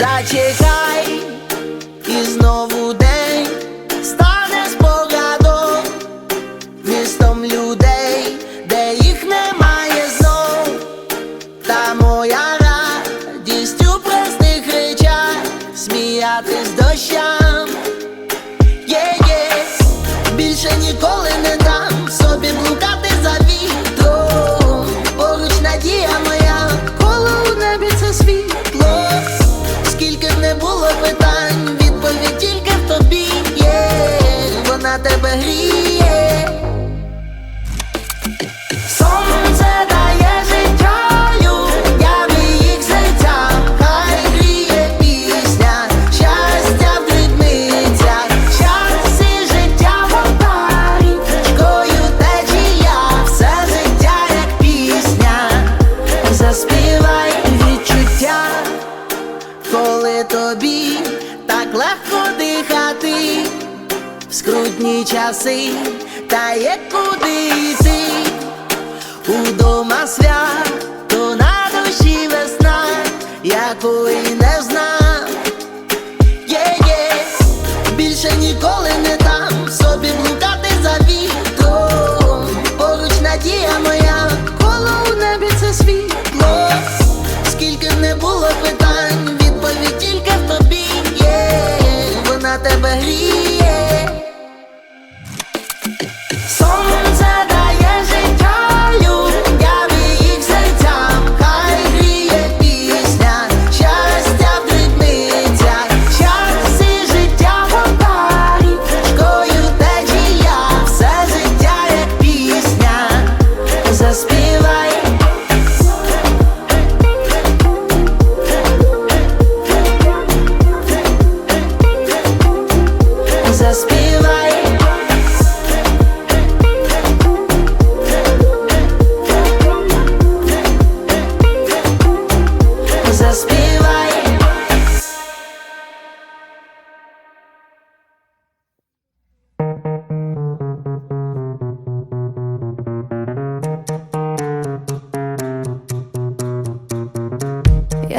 зачекай і знову де. тобі так легко дихати, в скрутні часи та є куди йти, удома свято на душі весна, якої не знав, є, є більше ніколи не там.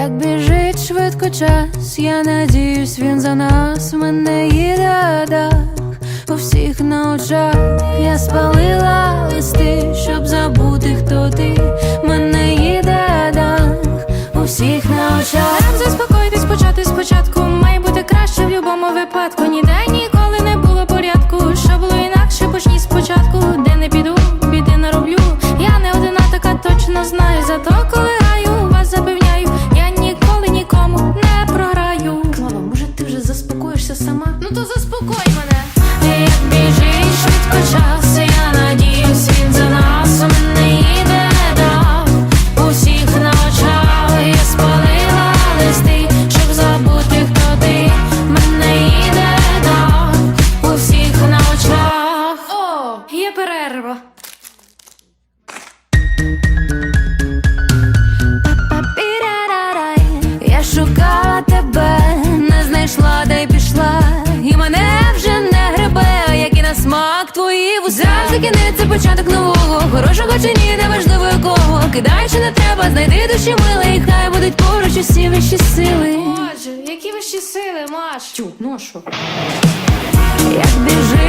як біжить швидко час, я надіюсь, він за нас мене їде дах у всіх на очах я спалила листи, щоб забути, хто ти мене їде дах у всіх на очах. Заспокоїтись, почати спочатку, має бути краще в любому випадку, ніде ні. todos os. це кінець, початок нового. Хорошого чи ні, неважливо якого. Кидаючи не треба, знайди душі мили І хай будуть поруч усі вищі сили. Боже, які вищі сили, маш Тю, ношу Як біжи